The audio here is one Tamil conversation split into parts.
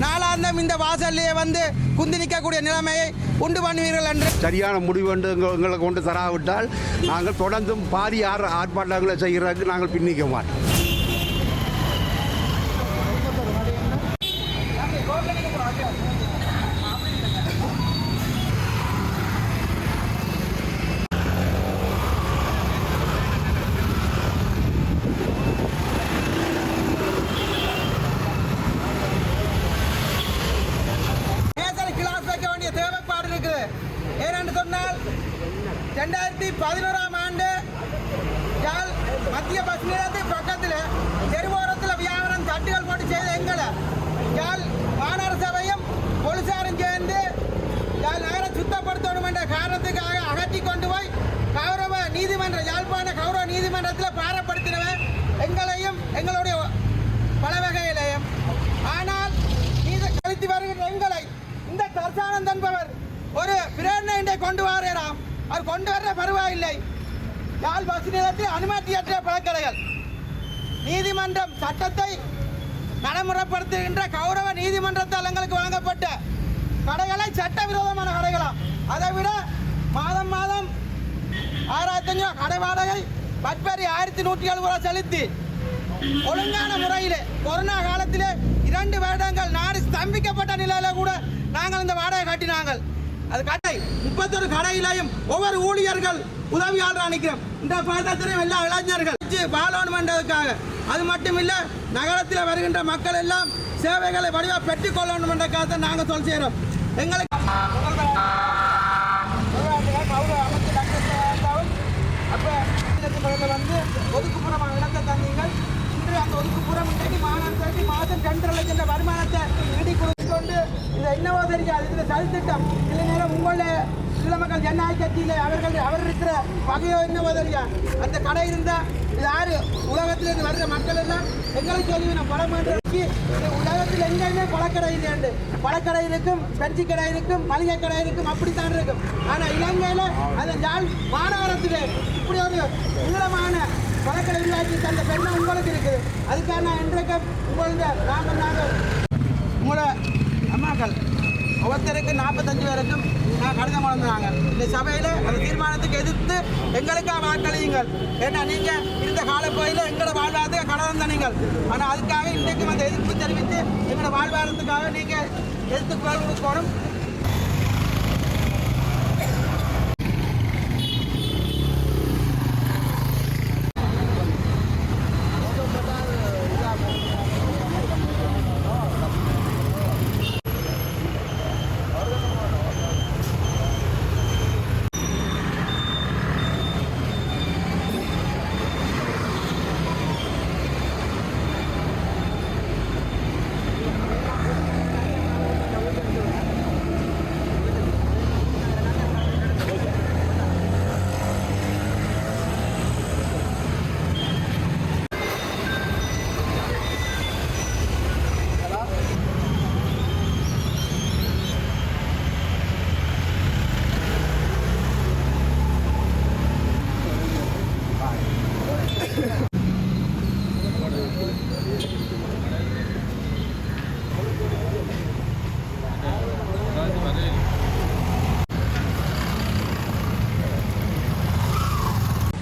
நாளாந்தம் இந்த வாசல்லையே வந்து குந்தி நிற்கக்கூடிய நிலைமையை உண்டு பண்ணுவீர்கள் என்று சரியான முடிவு என்று எங்களை கொண்டு தராவிட்டால் நாங்கள் தொடர்ந்தும் பாதி ஆறு ஆர்ப்பாட்டங்களை செய்கிறதுக்கு நாங்கள் பின்னிக்க மாட்டோம் ரெண்டாயிரத்தி பதினோராம் ஆண்டு யாழ் மத்திய பஸ் நிலையத்துக்கு பக்கத்தில் தெருவோரத்தில் வியாபாரம் தட்டுகள் போட்டு செய்த எங்களை யாழ் மாநகர சபையும் போலீசாரும் சேர்ந்து யாழ் நகரை சுத்தப்படுத்தணும் என்ற காரணத்துக்காக அகற்றி கொண்டு போய் கௌரவ நீதிமன்ற யாழ்ப்பாண கௌரவ நீதிமன்றத்தில் பாரப்படுத்தினவன் எங்களையும் எங்களுடைய பல வகையிலையும். ஆனால் நீதி கழித்து வருகின்ற எங்களை இந்த தர்சானந்த் என்பவர் ஒரு பிரேரணை கொண்டு வாராம் அவர் கொண்டு வர பரவாயில்லை யாழ் பஸ் நிலையத்தில் அனுமதியற்ற பழக்கடைகள் நீதிமன்றம் சட்டத்தை நடைமுறைப்படுத்துகின்ற கௌரவ நீதிமன்றத்தால் எங்களுக்கு வழங்கப்பட்ட கடைகளை சட்டவிரோதமான கடைகளாம். அதை விட மாதம் மாதம் ஆறாயிரத்தி அஞ்சு கடை வாடகை பட்பரி ஆயிரத்தி நூற்றி எழுபது ரூபா செலுத்தி ஒழுங்கான முறையில் கொரோனா காலத்திலே இரண்டு வருடங்கள் நாடு ஸ்தம்பிக்கப்பட்ட நிலையில கூட நாங்கள் இந்த வாடகை கட்டினாங்கள். அது கடை முப்பத்தொரு கடையிலையும் ஒவ்வொரு ஊழியர்கள் உதவியாளர் அனுக்கிறோம் இந்த பாதத்திலையும் எல்லா இளைஞர்கள் வச்சு பாலோன் பண்ணுறதுக்காக அது மட்டும் இல்லை நகரத்தில் வருகின்ற மக்கள் எல்லாம் சேவைகளை வடிவாக பெற்றுக் கொள்ளணும் என்றக்காக நாங்கள் சொல் செய்கிறோம் எங்களுக்கு வந்து ஒதுக்குப்புறமாக இழந்த தந்தீங்கள் இன்று அந்த ஒதுக்குப்புறம் இன்றைக்கு மாதம் ரெண்டரை லட்சம் வருமானத்தை ஈட்டி வந்து இந்த என்னவோ தெரியாது இந்த சதித்திட்டம். சில நேரம் உங்களுடைய சில மக்கள் ஜனநாயக கட்சியில் அவர்கள் அவர் இருக்கிற வகையோ என்னவோ தெரியாது அந்த கடை இருந்தால் இது யாரு? உலகத்திலிருந்து வருகிற மக்கள் எல்லாம் எங்களை சொல்லி நான் படம் பண்ணுறதுக்கு உலகத்தில் எங்கேயுமே பழக்கடை இல்லையாண்டு பழக்கடை இருக்கும் பெஞ்சி கடை இருக்கும் மளிகை கடை இருக்கும் அப்படித்தான் இருக்கும். ஆனால் இலங்கையில் அந்த ஜால் மாநகரத்தில் இப்படி ஒரு உயரமான பழக்கடை உருவாக்கி தந்த பெண்ணை உங்களுக்கு இருக்குது. அதுக்காக நான் இன்றைக்கு உங்களுடைய நாங்கள் நாங்கள் உங்களை அம்மாக்கள். ஒவ்வொருத்தருக்கு நாற்பத்தஞ்சு பேருக்கும் நான் கடிதம் வழங்குறாங்க இந்த சபையில் அந்த தீர்மானத்துக்கு எதிர்த்து எங்களுக்காக வாக்களியுங்கள். ஏன்னா நீங்கள் இருந்த காலப்பகுதியில் எங்களோட வாழ்வாரத்துக்கு கடன் தந்தீங்கள் ஆனால் அதுக்காக இன்றைக்கும் அந்த எதிர்ப்பு தெரிவித்து எங்களோட வாழ்வாரத்துக்காக நீங்கள் எதிர்த்து குரல் கொடுக்கணும்.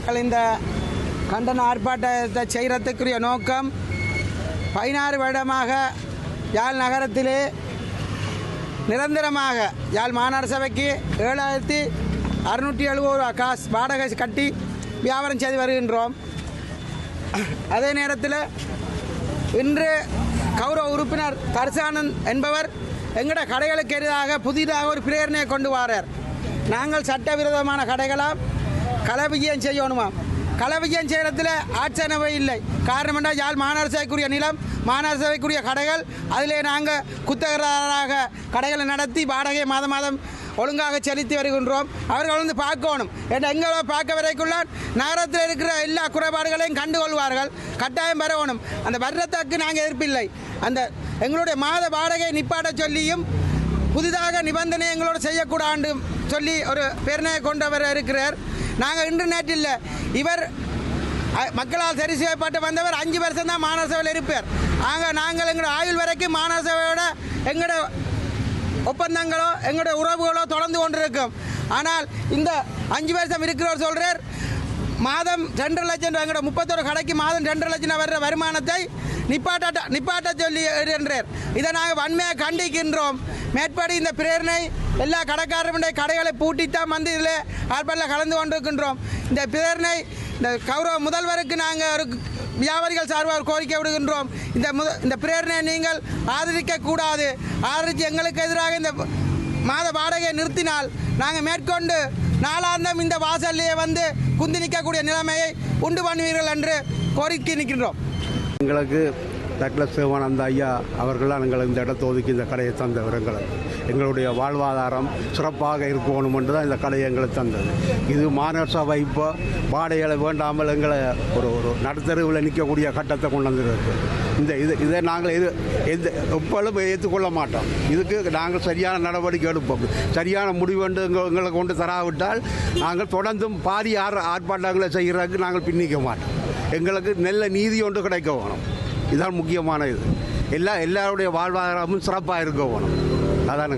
மக்கள் இந்த கண்டன ஆர்ப்பாட்டத்தை செய்கிறதுக்குரிய நோக்கம் பதினாறு வருடமாக யாழ் நகரத்திலே நிரந்தரமாக யாழ் மாநகர சபைக்கு ஏழாயிரத்தி அறுநூற்றி எழுபது ரூபா காசு வாடகை கட்டி வியாபாரம் செய்து வருகின்றோம். அதே நேரத்தில் இன்று கௌரவ உறுப்பினர் தர்சானந்த் என்பவர் எங்களோட கடைகளுக்கு எதிராக புதிதாக ஒரு பிரேரணையை கொண்டு வாரார். நாங்கள் சட்டவிரோதமான கடைகளால் கலவிஜயம் செய்யணுமாம் கலவிஜயம் செய்கிறதுல ஆட்சேனவை இல்லை. காரணம் என்றால் யாழ் மாநகர சபைக்குரிய நிலம் மாநகர சபைக்குரிய கடைகள் அதிலே நாங்கள் குத்தகராக கடைகளை நடத்தி வாடகை மாதம் மாதம் ஒழுங்காக செலுத்தி வருகின்றோம். அவர்கள் வந்து பார்க்கணும். ஏன்னா எங்களை பார்க்க வரைக்குள்ள நகரத்தில் இருக்கிற எல்லா குறைபாடுகளையும் கண்டுகொள்வார்கள். கட்டாயம் வரணும். அந்த வர்றத்துக்கு நாங்கள் எதிர்ப்பில்லை. அந்த எங்களுடைய மாத வாடகை நிப்பாட சொல்லியும் புதிதாக நிபந்தனை எங்களோட செய்யக்கூடாது சொல்லி ஒரு பேரணையை கொண்டவர் இருக்கிறார். நாங்கள் இன்று இல்லை. இவர் மக்களால் சரி செய்யப்பட்டு வந்தவர் அஞ்சு வருஷம் தான் மாநகர சபையில் இருப்பார். ஆக நாங்கள் எங்களோட ஆயுள் வரைக்கும் மாநகர சபையோட எங்களோட ஒப்பந்தங்களோ எங்களுடைய உறவுகளோ தொடர்ந்து கொண்டிருக்கும். ஆனால் இந்த அஞ்சு வருஷம் இருக்கிறவர் சொல்கிறார் மாதம் ரெண்டரை லட்சம் எங்களோட முப்பத்தொரு கடைக்கு மாதம் ரெண்டரை லட்சம் வர்ற வருமானத்தை நிப்பாட்ட நிப்பாட்ட சொல்லி என்றார் இதை நாங்கள் வன்மையாக கண்டிக்கின்றோம். மேற்படி இந்த பிரேரணை எல்லா கடைக்காரருடைய கடைகளை பூட்டித்தான் வந்து இதில் ஆர்ப்பாட்டில் கலந்து கொண்டிருக்கின்றோம். இந்த பிரேரணை இந்த கௌரவ முதல்வருக்கு நாங்கள் ஒரு வியாபாரிகள் சார்பாக கோரிக்கை விடுகின்றோம் இந்த முத இந்த பிரேரணையை நீங்கள் ஆதரிக்க கூடாது ஆதரித்து எங்களுக்கு எதிராக இந்த மாத வாடகையை நிறுத்தினால் நாங்கள் மேற்கொண்டு நாளாந்தம் இந்த வாசல்லையே வந்து குந்தி நிற்கக்கூடிய நிலைமையை உண்டு பண்ணுவீர்கள் என்று கோரிக்கை நிற்கின்றோம். எங்களுக்கு டக்ளஸ் சிவானந்த ஐயா அவர்களால் எங்களுக்கு இந்த இடத்தை ஒதுக்கி இந்த கடையை தந்தவர் எங்களுக்கு எங்களுடைய வாழ்வாதாரம் சிறப்பாக இருக்கணும் என்று தான் இந்த கலை எங்களுக்கு தந்தது. இது மாநகர சபை இப்போ வாடகைகளை வேண்டாமல் எங்களை ஒரு ஒரு நடுத்தருவில் நிற்கக்கூடிய கட்டத்தை கொண்டு வந்திருக்கு. இந்த இது இதை நாங்கள் இது எந்த எப்பொழுதும் ஏற்றுக்கொள்ள மாட்டோம். இதுக்கு நாங்கள் சரியான நடவடிக்கை எடுப்போம். சரியான முடிவு என்று எங்களை கொண்டு தராவிட்டால் நாங்கள் தொடர்ந்தும் பாதி ஆர் ஆர்ப்பாட்டங்களை செய்கிறதுக்கு நாங்கள் பின்னிக்க மாட்டோம். எங்களுக்கு நல்ல நீதி ஒன்று கிடைக்க வேணும். இதுதான் முக்கியமான இது. எல்லா எல்லாருடைய வாழ்வாதாரமும் சிறப்பாக இருக்க வேணும். அதான்